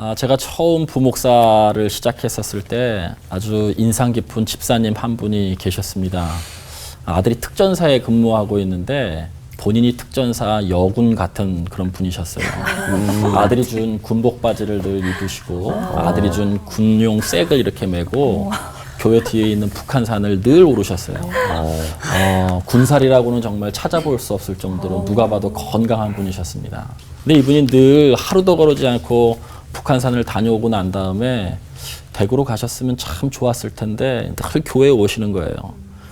아, 제가 처음 부목사를 시작했었을 때 아주 인상 깊은 집사님 한 분이 계셨습니다. 아들이 특전사에 근무하고 있는데 본인이 특전사 여군 같은 그런 분이셨어요. 아들이 준 군복 바지를 늘 입으시고 아들이 준 군용 색을 이렇게 메고 교회 뒤에 있는 북한산을 늘 오르셨어요. 어, 군살이라고는 정말 찾아볼 수 없을 정도로 누가 봐도 건강한 분이셨습니다. 근데 이분이 늘 하루도 거르지 않고 북한산을 다녀오고 난 다음에 대구로 가셨으면 참 좋았을 텐데 늘 교회에 오시는 거예요.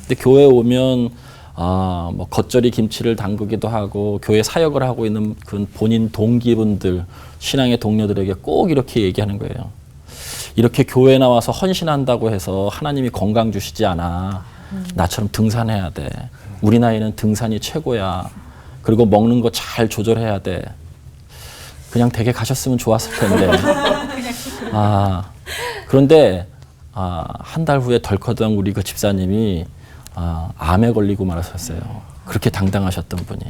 근데 교회에 오면 아, 뭐 겉절이 김치를 담그기도 하고 교회 사역을 하고 있는 그 본인 동기분들 신앙의 동료들에게 꼭 이렇게 얘기하는 거예요. 이렇게 교회 나와서 헌신한다고 해서 하나님이 건강 주시지 않아. 나처럼 등산해야 돼. 우리 나이는 등산이 최고야. 그리고 먹는 거 잘 조절해야 돼. 그냥 댁에 가셨으면 좋았을 텐데. 아, 그런데 아, 한 달 후에 덜커덩 우리 그 집사님이 아, 암에 걸리고 말하셨어요. 그렇게 당당하셨던 분이.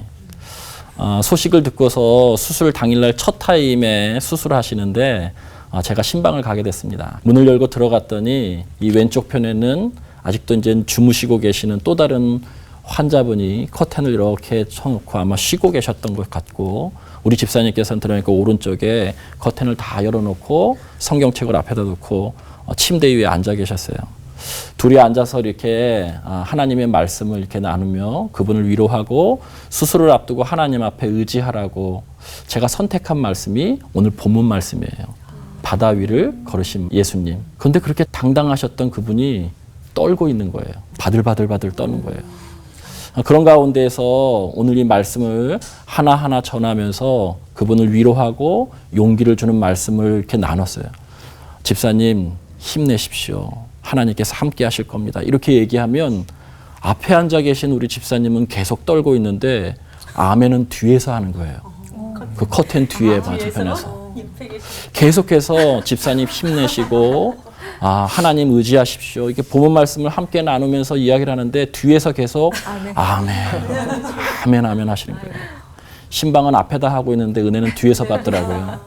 아, 소식을 듣고서 수술 당일날 첫 타임에 수술하시는데 아, 제가 신방을 가게 됐습니다. 문을 열고 들어갔더니 이 왼쪽 편에는 아직도 이제 주무시고 계시는 또 다른 환자분이 커튼을 이렇게 쳐놓고 아마 쉬고 계셨던 것 같고 우리 집사님께서는 들어오니까 오른쪽에 커튼을 다 열어놓고 성경책을 앞에다 놓고 어, 침대 위에 앉아 계셨어요. 둘이 앉아서 이렇게 아, 하나님의 말씀을 이렇게 나누며 그분을 위로하고 수술을 앞두고 하나님 앞에 의지하라고 제가 선택한 말씀이 오늘 본문 말씀이에요. 바다 위를 걸으신 예수님. 그런데 그렇게 당당하셨던 그분이 떨고 있는 거예요. 바들바들바들 떠는 거예요. 아, 그런 가운데에서 오늘 이 말씀을 하나하나 전하면서 그분을 위로하고 용기를 주는 말씀을 이렇게 나눴어요. 집사님, 힘내십시오. 하나님께서 함께 하실 겁니다. 이렇게 얘기하면 앞에 앉아 계신 우리 집사님은 계속 떨고 있는데 아멘은 뒤에서 하는 거예요. 그 커튼 뒤에 맞은편에서. 계속해서 집사님 힘내시고 아, 하나님 의지하십시오. 이게 본문 말씀을 함께 나누면서 이야기를 하는데 뒤에서 계속 아멘, 아멘, 아멘 하시는 거예요. 신방은 앞에다 하고 있는데 은혜는 뒤에서 받더라고요.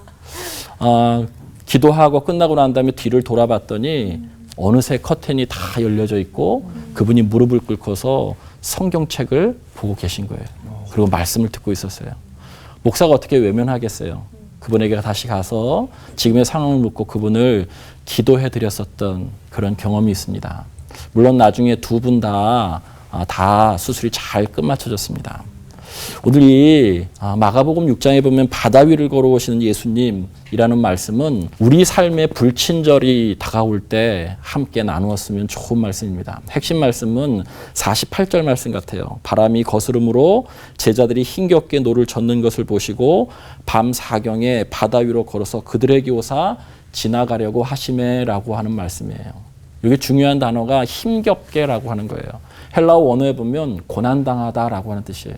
아, 기도하고 끝나고 난 다음에 뒤를 돌아봤더니 어느새 커튼이 다 열려져 있고 그분이 무릎을 꿇고서 성경책을 보고 계신 거예요. 그리고 말씀을 듣고 있었어요. 목사가 어떻게 외면하겠어요? 그분에게 다시 가서 지금의 상황을 묻고 그분을 기도해 드렸었던 그런 경험이 있습니다. 물론 나중에 두 분다 아, 다 수술이 잘 끝마쳐졌습니다. 오늘 이 아, 마가복음 6장에 보면 바다 위를 걸어오시는 예수님이라는 말씀은 우리 삶의 불친절이 다가올 때 함께 나누었으면 좋은 말씀입니다. 핵심 말씀은 48절 말씀 같아요. 바람이 거스름으로 제자들이 힘겹게 노를 젓는 것을 보시고 밤 사경에 바다 위로 걸어서 그들에게 오사 지나가려고 하심에라고 하는 말씀이에요. 여기 중요한 단어가 힘겹게라고 하는 거예요. 헬라어 원어에 보면 고난당하다라고 하는 뜻이에요.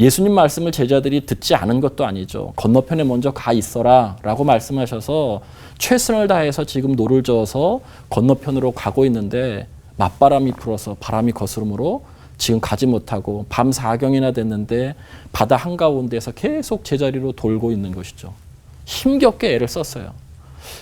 예수님 말씀을 제자들이 듣지 않은 것도 아니죠. 건너편에 먼저 가 있어라 라고 말씀하셔서 최선을 다해서 지금 노를 저어서 건너편으로 가고 있는데 맞바람이 불어서 바람이 거스름으로 지금 가지 못하고 밤 4경이나 됐는데 바다 한가운데서 계속 제자리로 돌고 있는 것이죠. 힘겹게 애를 썼어요.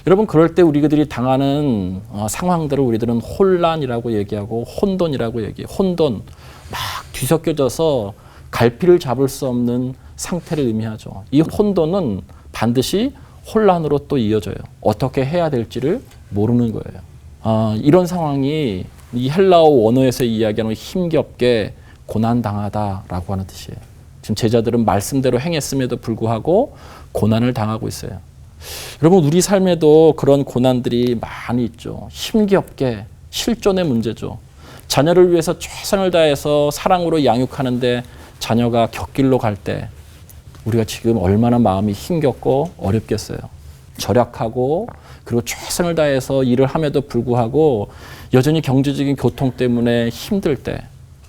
여러분 그럴 때 우리들이 당하는 어, 상황들을 우리들은 혼란이라고 얘기하고 혼돈이라고 얘기해. 혼돈 막 뒤섞여져서 갈피를 잡을 수 없는 상태를 의미하죠. 이 혼돈은 반드시 혼란으로 또 이어져요. 어떻게 해야 될지를 모르는 거예요. 아, 이런 상황이 이 헬라어 원어에서 이야기하는 힘겹게 고난당하다라고 하는 뜻이에요. 지금 제자들은 말씀대로 행했음에도 불구하고 고난을 당하고 있어요. 여러분 우리 삶에도 그런 고난들이 많이 있죠. 힘겹게 실존의 문제죠. 자녀를 위해서 최선을 다해서 사랑으로 양육하는데 자녀가 곁길로 갈 때 우리가 지금 얼마나 마음이 힘겹고 어렵겠어요. 절약하고 그리고 최선을 다해서 일을 함에도 불구하고 여전히 경제적인 교통 때문에 힘들 때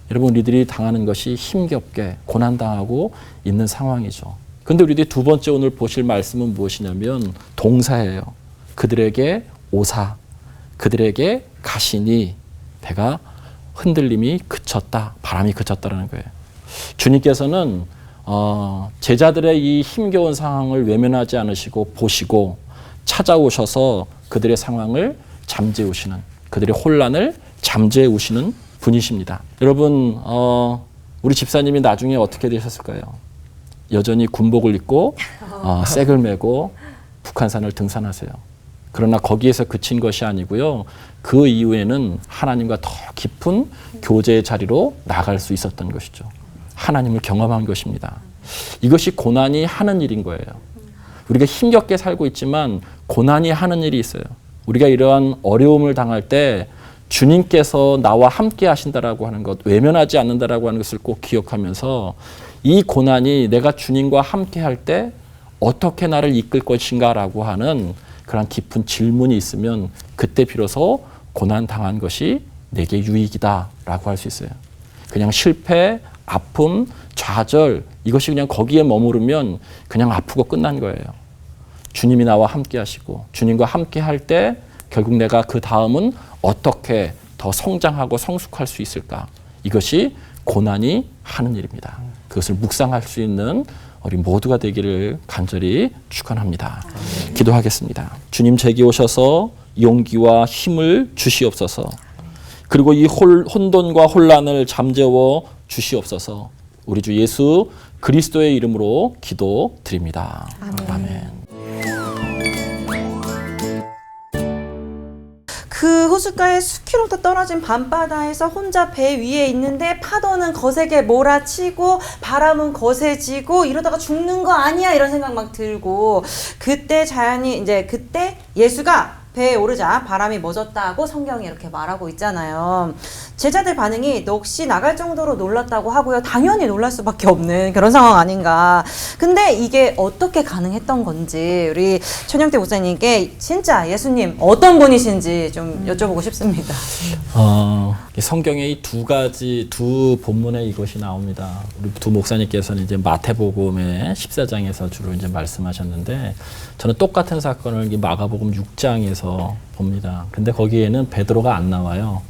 여러분 우리들이 당하는 것이 힘겹게 고난당하고 있는 상황이죠. 근데 우리들이 두 번째 오늘 보실 말씀은 무엇이냐면 동사예요. 그들에게 오사, 그들에게 가시니 배가 흔들림이 그쳤다, 바람이 그쳤다라는 거예요. 주님께서는 어, 제자들의 이 힘겨운 상황을 외면하지 않으시고 보시고 찾아오셔서 그들의 상황을 잠재우시는 그들의 혼란을 잠재우시는 분이십니다. 여러분 어, 우리 집사님이 나중에 어떻게 되셨을까요? 여전히 군복을 입고 어, 색을 메고 북한산을 등산하세요. 그러나 거기에서 그친 것이 아니고요. 그 이후에는 하나님과 더 깊은 교제의 자리로 나갈 수 있었던 것이죠. 하나님을 경험한 것입니다. 이것이 고난이 하는 일인 거예요. 우리가 힘겹게 살고 있지만 고난이 하는 일이 있어요. 우리가 이러한 어려움을 당할 때 주님께서 나와 함께 하신다라고 하는 것, 외면하지 않는다라고 하는 것을 꼭 기억하면서 이 고난이 내가 주님과 함께 할 때 어떻게 나를 이끌 것인가라고 하는 그런 깊은 질문이 있으면 그때 비로소 고난 당한 것이 내게 유익이다라고 할 수 있어요. 그냥 실패, 아픔, 좌절 이것이 그냥 거기에 머무르면 그냥 아프고 끝난 거예요. 주님이 나와 함께 하시고 주님과 함께 할 때 결국 내가 그 다음은 어떻게 더 성장하고 성숙할 수 있을까? 이것이 고난이 하는 일입니다. 그것을 묵상할 수 있는 우리 모두가 되기를 간절히 축원합니다. 기도하겠습니다. 주님 제게 오셔서 용기와 힘을 주시옵소서. 그리고 이 홀, 혼돈과 혼란을 잠재워 주시옵소서. 우리 주 예수 그리스도의 이름으로 기도드립니다. 아멘. 그 호숫가에 수킬로미터 떨어진 밤바다에서 혼자 배 위에 있는데 파도는 거세게 몰아치고 바람은 거세지고 이러다가 죽는 거 아니야 이런 생각 막 들고 그때 자연이 이제 그때 예수가 배에 오르자 바람이 멎었다고 성경이 이렇게 말하고 있잖아요. 제자들 반응이 넋이 나갈 정도로 놀랐다고 하고요. 당연히 놀랄 수밖에 없는 그런 상황 아닌가. 근데 이게 어떻게 가능했던 건지 우리 천영태 목사님께 진짜 예수님 어떤 분이신지 좀 여쭤보고 싶습니다. 어, 이 성경에 이두 가지 두 본문에 이것이 나옵니다. 우리 두 목사님께서는 이제 마태복음의 14장에서 주로 이제 말씀하셨는데 저는 똑같은 사건을 이 마가복음 6장에서 봅니다. 근데 거기에는 베드로가 안 나와요.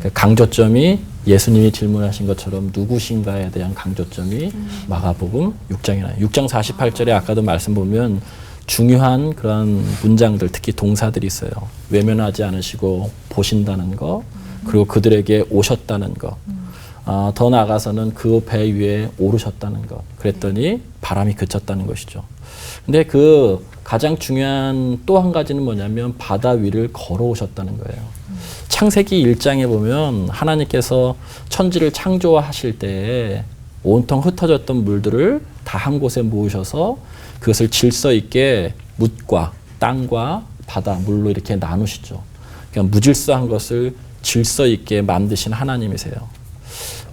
그 강조점이 예수님이 질문하신 것처럼 누구신가에 대한 강조점이 마가복음 6장에 나와요. 6장 48절에 아까도 말씀 보면 중요한 그런 문장들 특히 동사들이 있어요. 외면하지 않으시고 보신다는 거 그리고 그들에게 오셨다는 것. 아, 더 나아가서는 그 배 위에 오르셨다는 것. 그랬더니 바람이 그쳤다는 것이죠. 근데 그 가장 중요한 또 한 가지는 뭐냐면 바다 위를 걸어오셨다는 거예요. 창세기 1장에 보면 하나님께서 천지를 창조하실 때 온통 흩어졌던 물들을 다 한 곳에 모으셔서 그것을 질서 있게 묻과 땅과 바다 물로 이렇게 나누시죠. 그러니까 무질서한 것을 질서 있게 만드신 하나님이세요.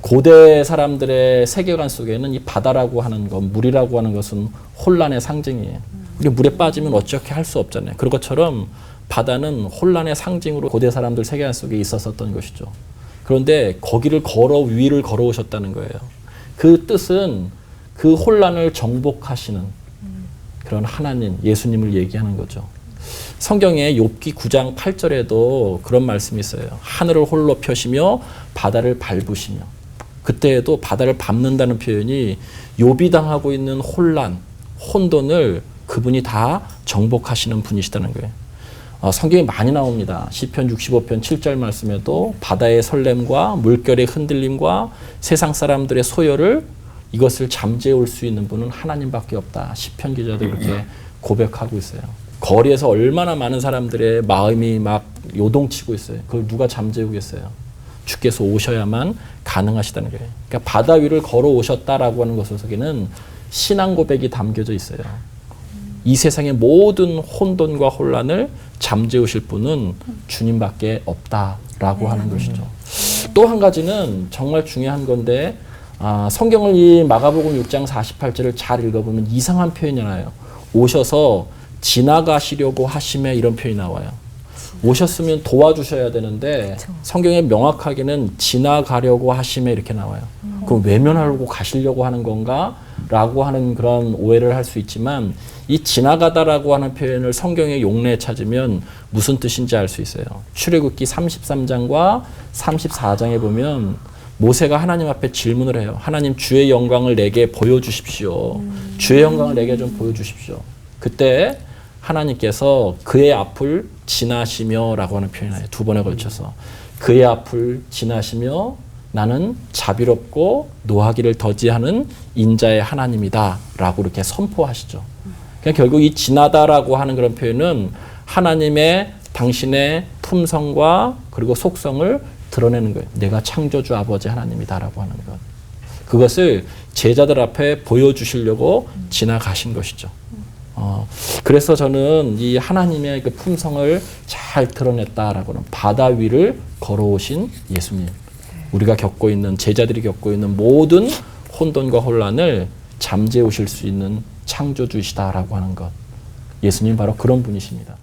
고대 사람들의 세계관 속에는 이 바다라고 하는 것, 물이라고 하는 것은 혼란의 상징이에요. 우리 물에 빠지면 어떻게 할 수 없잖아요. 그런 것처럼 바다는 혼란의 상징으로 고대 사람들 세계관 속에 있었었던 것이죠. 그런데 거기를 걸어 위를 걸어오셨다는 거예요. 그 뜻은 그 혼란을 정복하시는 그런 하나님, 예수님을 얘기하는 거죠. 성경에 욥기 9장 8절에도 그런 말씀이 있어요. 하늘을 홀로 펴시며 바다를 밟으시며 그때에도 바다를 밟는다는 표현이 욥이 당하고 있는 혼란, 혼돈을 그분이 다 정복하시는 분이시다는 거예요. 어, 성경이 많이 나옵니다. 시편 65편 7절 말씀에도 바다의 설렘과 물결의 흔들림과 세상 사람들의 소요를 이것을 잠재울 수 있는 분은 하나님밖에 없다. 시편 기자도 그렇게 고백하고 있어요. 거리에서 얼마나 많은 사람들의 마음이 막 요동치고 있어요. 그걸 누가 잠재우겠어요? 주께서 오셔야만 가능하시다는 거예요. 그러니까 바다 위를 걸어 오셨다라고 하는 속에는 신앙 고백이 담겨져 있어요. 이 세상의 모든 혼돈과 혼란을 잠재우실 분은 주님밖에 없다라고 하는 것이죠. 또 한 가지는 정말 중요한 건데 아, 성경을 이 마가복음 6장 48절을 잘 읽어보면 이상한 표현이 나와요. 오셔서 지나가시려고 하심에 이런 표현이 나와요. 오셨으면 도와주셔야 되는데 성경에 명확하게는 지나가려고 하심에 이렇게 나와요. 그럼 외면하려고 가시려고 하는 건가? 라고 하는 그런 오해를 할 수 있지만 이 지나가다라고 하는 표현을 성경의 용례에 찾으면 무슨 뜻인지 알 수 있어요. 출애굽기 33장과 34장에 보면 모세가 하나님 앞에 질문을 해요. 하나님 주의 영광을 내게 보여주십시오. 주의 영광을 내게 좀 보여주십시오. 그때 하나님께서 그의 앞을 지나시며라고 하는 표현이에요. 두 번에 걸쳐서 그의 앞을 지나시며 나는 자비롭고 노하기를 더디하는 인자의 하나님이다라고 이렇게 선포하시죠. 그러니까 결국 이 지나다라고 하는 그런 표현은 하나님의 당신의 품성과 그리고 속성을 드러내는 거예요. 내가 창조주 아버지 하나님이다라고 하는 것. 그것을 제자들 앞에 보여주시려고 지나가신 것이죠. 어, 그래서 저는 이 하나님의 그 품성을 잘 드러냈다라고는 바다 위를 걸어오신 예수님. 우리가 겪고 있는 제자들이 겪고 있는 모든 혼돈과 혼란을 잠재우실 수 있는 창조주시다라고 하는 것. 예수님 바로 그런 분이십니다.